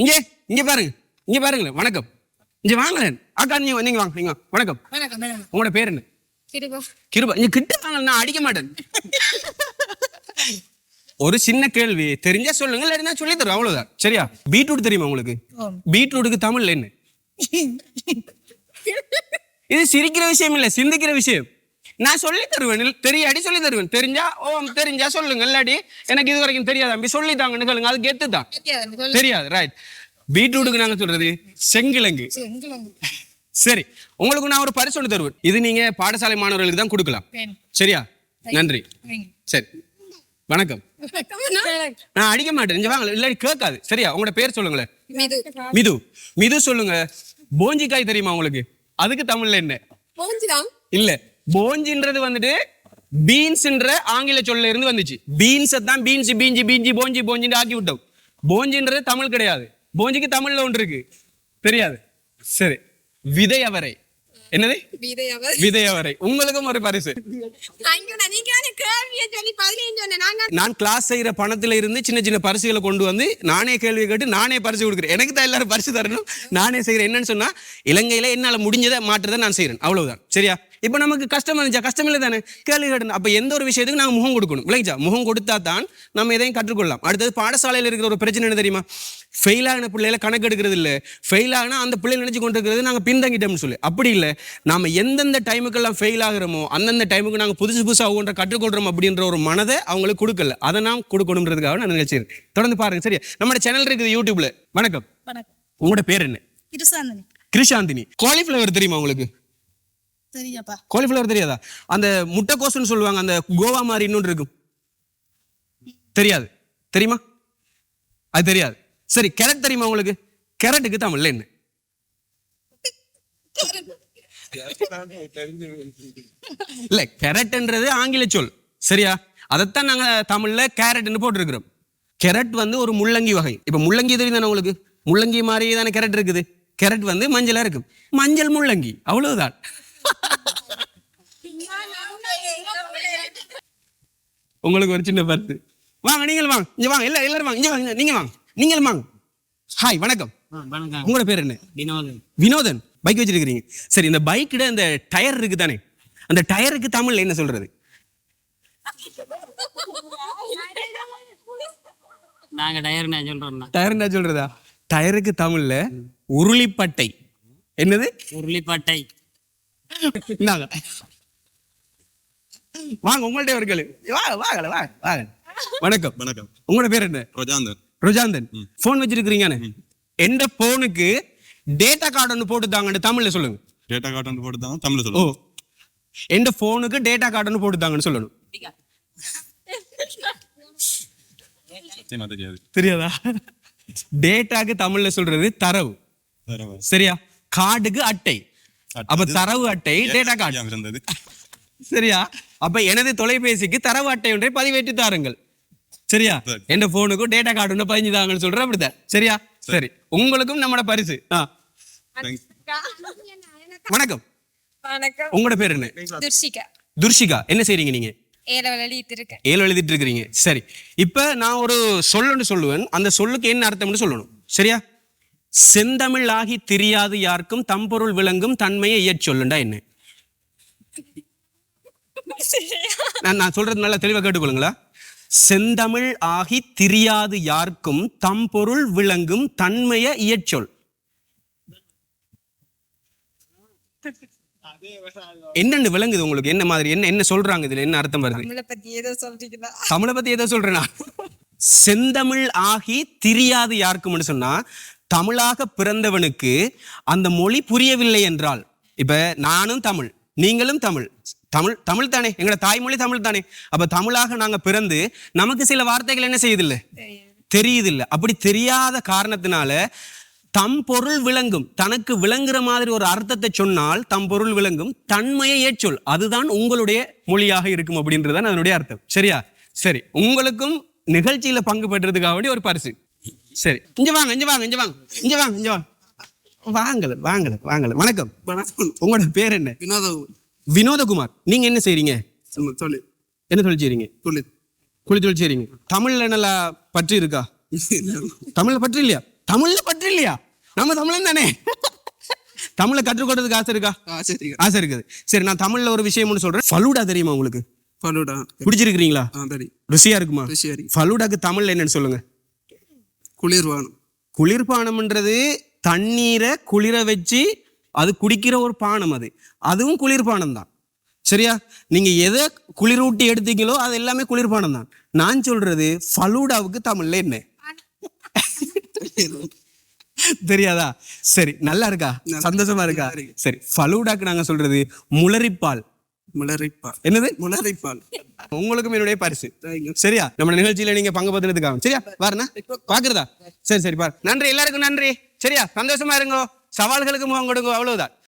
இங்கே இங்க பாருங்க இங்க பாருங்களேன் வணக்கம். இங்க வாங்களேன் அக்கா நீங்க நீங்க வாங்க நீங்க. வணக்கம். உங்களோட பேர் என்ன? கிருபா. இங்க கிட்ட வாங்க நான் அடிக்க மாட்டேன். ஒரு சின்ன கேள்வி. தெரிஞ்சா சொல்லுங்க இல்லைன்னா சொல்லி தருவோம் அவ்வளவுதான். சரியா? பீட்ரூட் தெரியுமா உங்களுக்கு. பீட்ரூட்டுக்கு தமிழ்ல என்ன? இது சிரிக்கிற விஷயம் இல்ல சிந்திக்கிற விஷயம். நான் சொல்லி தருவேன் தெரியாடி சொல்லி தருவேன். தெரிஞ்சா ஓ தெரிஞ்சா சொல்லுங்க இல்லாடி எனக்கு இது வரைக்கும் தெரியாது? தம்பி சொல்லிட்டாங்கன்னு சொல்லுங்க அது கெத்து தான் தெரியாது சொல்லு. ரைட் பீட்ரூட்டுக்கு நாங்க சொல்றது செங்கிழங்கு. சரி உங்களுக்கு நான் ஒரு பரிசு ஒன்று தருவேன். இது நீங்க பாடசாலை மாணவர்களுக்கு தான் கொடுக்கலாம். சரியா? நன்றி. சரி. வணக்கம். நான் அடிக்க மாட்டேன். இங்க வாங்க இல்லாட்டி கேட்காது. சரியா? உங்களோட பேர் சொல்லுங்களேன். மிது. மிது. சொல்லுங்க. போஞ்சிக்காய் தெரியுமா உங்களுக்கு? அதுக்கு தமிழ்ல என்ன? இல்ல. போஞ்சின்றது வந்துட்டு பீன்ஸ்ன்ற ஆங்கில சொல்ல இருந்து வந்துச்சு. பீன்ஸ் தான் பீன்ஸ் பீஞ்சி பீஞ்சி போஞ்சி போஞ்சின்னு ஆக்கி விட்டோம். போஞ்சின்றது தமிழ் கிடையாது. போஞ்சிக்கு தமிழ்ல ஒன்று இருக்கு. தெரியாது. சரி. விதை அவரை என்னது? விதை அவரை உங்களுக்கும் ஒரு பரிசு. நான் கிளாஸ் செய்யற பணத்துல இருந்து சின்ன சின்ன பரிசுகளை கொண்டு வந்து நானே கேள்வி கேட்டு நானே பரிசு கொடுக்குறேன். எனக்கு தான் எல்லாரும் பரிசு தரணும். நானே செய்யறேன். என்னன்னு சொன்னா இலங்கையில என்னால முடிஞ்சதை மாற்றதை நான் செய்யறேன். அவ்வளவுதான். சரியா? இப்போ நமக்கு கஷ்டம் இருந்துச்சா கஷ்டம் இல்லை தானே? கேள்வி கேட்டணும் அப்போ எந்த ஒரு விஷயத்துக்கு நாங்கள் முகம் கொடுக்கணும். விளைஞ்சா முகம் கொடுத்தா தான் நம்ம எதையும் கற்றுக்கொள்ளலாம். அடுத்தது பாடசாலையில் இருக்கிற ஒரு பிரச்சனை என்ன தெரியுமா? ஃபெயில் ஆகின பிள்ளைகளை கணக்கு எடுக்கிறது இல்லை. ஃபெயில் ஆகினா அந்த பிள்ளை நினைச்சு கொண்டு இருக்கிறது நாங்கள் பின்தங்கிட்டோம்னு சொல்லி. அப்படி இல்லை. நாம எந்தெந்த டைமுக்கெல்லாம் ஃபெயில் ஆகுறோமோ அந்தந்த டைமுக்கு நாங்கள் புதுசு புதுசாக ஒன்றை கற்றுக்கொள்றோம் அப்படின்ற ஒரு மனதை அவங்களுக்கு கொடுக்கல. அதை நான் கொடுக்கணுன்றதுக்காக நான் நிகழ்ச்சிக்கிறேன் தொடர்ந்து பாருங்க. சரியா? நம்மளோட சேனல் இருக்குது யூடியூப்ல. வணக்கம். வணக்கம். உங்களோட பேர் என்ன? இருசாந்தனி கிருஷாந்தினி. காலிஃப்ளவர் தெரியுமா உங்களுக்கு? தெரியாப்பா காலிஃப்ளவர் தெரியாதா? அந்த முட்டைக்கோசுன்னு சொல்லுவாங்க அந்த கோவா மாதிரி இன்னொன்று இருக்கும். தெரியாது. தெரியுமா? அது தெரியாது. சரி கேரட் தெரியுமா உங்களுக்கு? கேரட்டுக்கு தமிழ்ல என்ன? இல்ல கேரட்ன்றது ஆங்கில சொல். சரியா? அதைத்தான் நாங்க தமிழ்ல கேரட்னு போட்டிருக்கிறோம். கேரட் வந்து ஒரு முள்ளங்கி வகை. இப்ப முள்ளங்கி தெரியும் தானே உங்களுக்கு? முள்ளங்கி மாதிரி தானே கேரட் இருக்குது. கேரட் வந்து மஞ்சளா இருக்கும். மஞ்சள் முள்ளங்கி. அவ்வளவுதான். உங்களுக்கு ஒரு சின்ன பரிசு வாங்க நீங்கள் வாங்க. இங்க வாங்க இல்ல எல்லாரும் வாங்க. இங்க வாங்க நீங்க வாங்க. நீங்களும் வாங்க. ஹாய் வணக்கம். வணக்கம். உங்களோட பேர் என்ன? வினோதன். வினோதன். பைக் வச்சிருக்கிறீங்க. சரி இந்த பைக்கிட இந்த டயர் இருக்கு தானே? அந்த டயருக்கு தமிழ்ல என்ன சொல்றது? நாங்க டயர் நான் சொல்றோம்னா டயர் என்ன சொல்றதா? டயருக்கு தமிழ்ல உருளிப்பட்டை. என்னது? உருளிப்பட்டை. இந்தாங்க. வாங்க உங்கள்ட்ட ஒரு கேளு வா வாங்கல வா வாங்க. வணக்கம். வணக்கம். உங்களோட பேர் என்ன? ரொஜாந்தன். ருஜாந்தன். போன் வச்சிருக்கிறீங்கன்னு. எந்த போனுக்கு டேட்டா கார்டு ஒன்று போட்டு தாங்கன்னு தமிழ்ல சொல்லுங்க. டேட்டா கார்டு வந்து போட்டு தான் தமிழ்ல ஓ. சொல்லுவோம் எந்த போனுக்கு டேட்டா கார்டு ஒன்று போட்டு தாங்கன்னு சொல்லணும் தெரியாது. தெரியாதா? டேட்டாக்கு தமிழ்ல சொல்றது தரவு. தரவா. சரியா? கார்டுக்கு அட்டை. அப்ப தரவு அட்டை டேட்டா கார்டு சரியா? அப்ப எனது தொலைபேசிக்கு தரவு அட்டை ஒன்றை பதிவேற்றி தாருங்கள். சரியா? சரி. எந்த போனுக்கும் டேட்டா கார்டு ஒன்று பதிஞ்சு தாங்கன்னு சொல்ற அப்படிதான் சரியா? சரி. உங்களுக்கும் நம்மட பரிசு. வணக்கம். வணக்கம். உங்களோட பேர் என்ன? துர்ஷிகா. துர்ஷிகா. என்ன செய்றீங்க நீங்க? ஏழு எழுதிட்டு இருக்கிறீங்க சரி. இப்ப நான் ஒரு சொல்லு சொல்லுவேன். அந்த சொல்லுக்கு என்ன அர்த்தம்னு சொல்லணும். சரியா? செந்தமிழ் ஆகி தெரியாது யாருக்கும் தம்பொருள் விளங்கும் தன்மையை இயற் சொல்லுண்டா என்ன? நான் நான் சொல்றது நல்லா தெளிவா கேட்டுக்கொள்ளுங்களா? செந்தமிழ் ஆகி தெரியாது யாருக்கும் தம்பொருள் விளங்கும் தன்மையை இயற்றொல் என்னென்னு விளங்குது உங்களுக்கு? என்ன மாதிரி? என்ன என்ன சொல்றாங்க இதுல? என்ன அர்த்தம் வருது? தமிழை பத்தி ஏதோ சொல்றீங்களா? தமிழை பத்தி ஏதோ சொல்றேனா? செந்தமிழ் ஆகி தெரியாது யாருக்கும்னு சொன்னா தமிழாக பிறந்தவனுக்கு அந்த மொழி புரியவில்லை என்றால் இப்ப நானும் தமிழ் நீங்களும் தமிழ் தமிழ் தமிழ் தானே. எங்களோட தாய்மொழி தமிழ் தானே. அப்ப தமிழாக நாங்க பிறந்து நமக்கு சில வார்த்தைகள் என்ன செய்யுதில்ல? தெரியுதில்ல. அப்படி தெரியாத காரணத்தினால தம் பொருள் விளங்கும். தனக்கு விளங்குற மாதிரி ஒரு அர்த்தத்தை சொன்னால் தம் பொருள் விளங்கும். தன்மையை ஏற்றொல் அதுதான் உங்களுடைய மொழியாக இருக்கும் அப்படின்றதுதான் அதனுடைய அர்த்தம். சரியா? சரி. உங்களுக்கும் நிகழ்ச்சியில பங்கு பெற்றதுக்காக வேண்டி ஒரு பரிசு. சரி. இங்க வாங்க இங்க வாங்க இங்க வாங்க. இங்க வாங்க இங்க வாங்க. வாங்கல வாங்கல வாங்கல. வணக்கம். உங்களோட பேர் என்ன? வினோத. வினோதகுமார் நீங்க என்ன செய்றீங்க? சொல்லு. என்ன தொழில் செய்றீங்க? சொல்லு கூலி தொழில் செய்றீங்க. தமிழ்ல நல்லா பற்று இருக்கா? தமிழ்ல பற்று இல்லையா? தமிழ்ல பற்று இல்லையா? நம்ம தமிழன் தானே. தமிழை கற்றுக்கொள்றதுக்கு ஆசை இருக்கா? ஆசை இருக்குது. சரி நான் தமிழ்ல ஒரு விஷயம் ஒன்று சொல்றேன். ஃபலூடா தெரியுமா உங்களுக்கு? பலூடா குடிச்சிருக்கிறீங்களா ஆ சரி ருசியா இருக்குமா? ஃபலூடாக்கு தமிழ்ல என்னன்னு சொல்லுங்க. குளிர்வானம் குளிர்பானம்ன்றது தண்ணீரை குளிர வச்சு அது குடிக்கிற ஒரு பானம் அது. அதுவும் குளிர்பானம் தான். சரியா? நீங்க எதை குளிரூட்டி எடுத்தீங்களோ அது எல்லாமே குளிர்பானம் தான். நான் சொல்றது ஃபலூடாவுக்கு தமிழ்ல என்ன? தெரியாதா? சரி நல்லா இருக்கா? சந்தோஷமா இருக்கா? சரி ஃபலூடாக்கு நாங்க சொல்றது முளரிப்பால் முளரைப்பால் என்னது? முளரைப்பால் உங்களுக்கும் என்னுடைய பரிசு. சரியா? நம்ம நிகழ்ச்சியில நீங்க பங்கு பத்தினதுக்காக சரியா? பாருண்ணா. பாக்குறதா? சரி சரி பாரு. நன்றி. எல்லாருக்கும் நன்றி. சரியா? சந்தோஷமா இருங்கோ. சவால்களுக்கு முகம் கொடுங்க அவ்வளவுதான்.